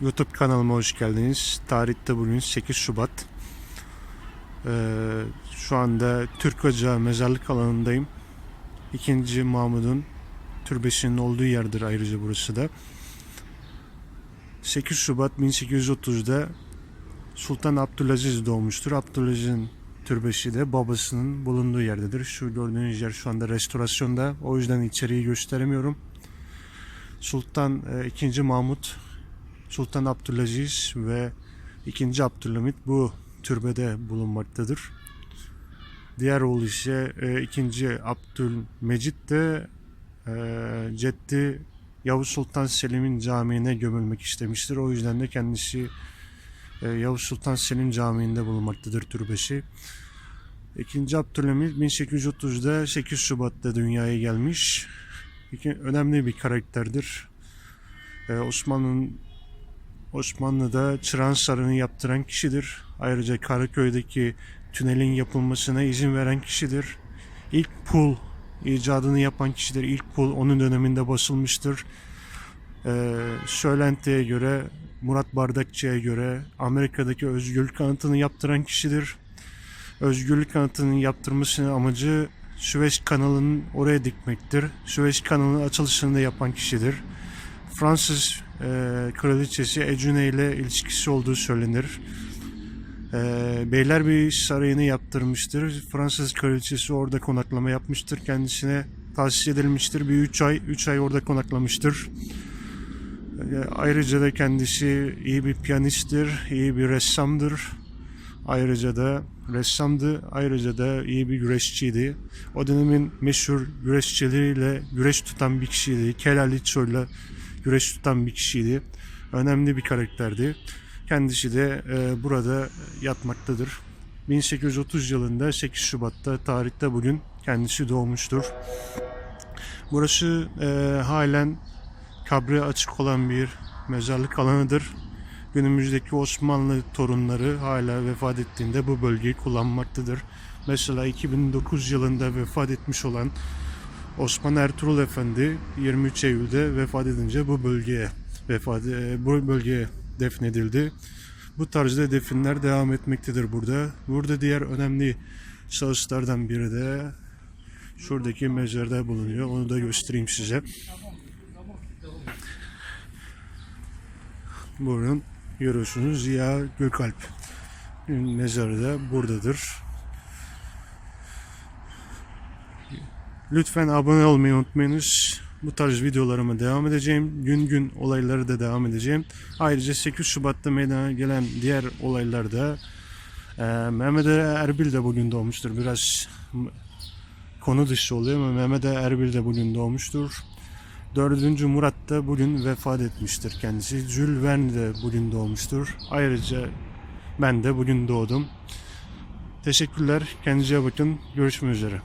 YouTube kanalıma hoş geldiniz. Tarihte bugün 8 Şubat. Ee, şu anda Türk Ocağı mezarlık alanındayım. İkinci Mahmud'un türbesinin olduğu yerdir ayrıca burası da. 8 Şubat 1830'da Sultan Abdülaziz doğmuştur. Abdülaziz'in türbesi de babasının bulunduğu yerdedir. Şu gördüğünüz yer şu anda restorasyonda. O yüzden içeriği gösteremiyorum. Sultan e, 2. Mahmut Sultan Abdülaziz ve 2. Abdülhamit bu türbede bulunmaktadır. Diğer oğlu ise e, 2. Abdülmecit de e, Ceddi Yavuz Sultan Selim'in camiine gömülmek istemiştir. O yüzden de kendisi e, Yavuz Sultan Selim Camii'nde bulunmaktadır türbesi. 2. Abdülhamit 1830'da 8 Şubat'ta dünyaya gelmiş. Önemli bir karakterdir. Osmanlı'nın Osmanlı'da Çırağan Sarayı'nı yaptıran kişidir. Ayrıca Karaköy'deki tünelin yapılmasına izin veren kişidir. İlk pul icadını yapan kişidir. İlk pul onun döneminde basılmıştır. Ee, söylentiye göre Murat Bardakçı'ya göre Amerika'daki özgürlük kanıtını yaptıran kişidir. Özgürlük kanıtının yaptırmasının amacı Süveyş kanalının oraya dikmektir. Süveyş kanalının açılışını da yapan kişidir. Fransız e, kraliçesi Ecune ile ilişkisi olduğu söylenir. E, Beylerbeyi Sarayı'nı yaptırmıştır. Fransız kraliçesi orada konaklama yapmıştır. Kendisine tahsis edilmiştir. Bir 3 ay 3 ay orada konaklamıştır. E, ayrıca da kendisi iyi bir piyanisttir, iyi bir ressamdır. Ayrıca da ressamdı, ayrıca da iyi bir güreşçiydi. O dönemin meşhur güreşçileriyle güreş tutan bir kişiydi. Kelaliço'yla güreş tutan bir kişiydi. Önemli bir karakterdi. Kendisi de e, burada yatmaktadır. 1830 yılında 8 Şubat'ta tarihte bugün kendisi doğmuştur. Burası e, halen kabre açık olan bir mezarlık alanıdır. Günümüzdeki Osmanlı torunları hala vefat ettiğinde bu bölgeyi kullanmaktadır. Mesela 2009 yılında vefat etmiş olan Osman Ertuğrul Efendi 23 Eylül'de vefat edince bu bölgeye vefat e, bu bölgeye defnedildi. Bu tarzda definler devam etmektedir burada. Burada diğer önemli şahıslardan biri de şuradaki mezarda bulunuyor. Onu da göstereyim size. Buyurun görüyorsunuz Ziya Gökalp mezarı da buradadır. Lütfen abone olmayı unutmayınız. Bu tarz videolarıma devam edeceğim. Gün gün olayları da devam edeceğim. Ayrıca 8 Şubat'ta meydana gelen diğer olaylarda e, Mehmet Erbil de bugün doğmuştur. Biraz konu dışı oluyor ama Mehmet Erbil de bugün doğmuştur. 4. Murat da bugün vefat etmiştir kendisi. Jules Verne de bugün doğmuştur. Ayrıca ben de bugün doğdum. Teşekkürler. Kendinize bakın. Görüşmek üzere.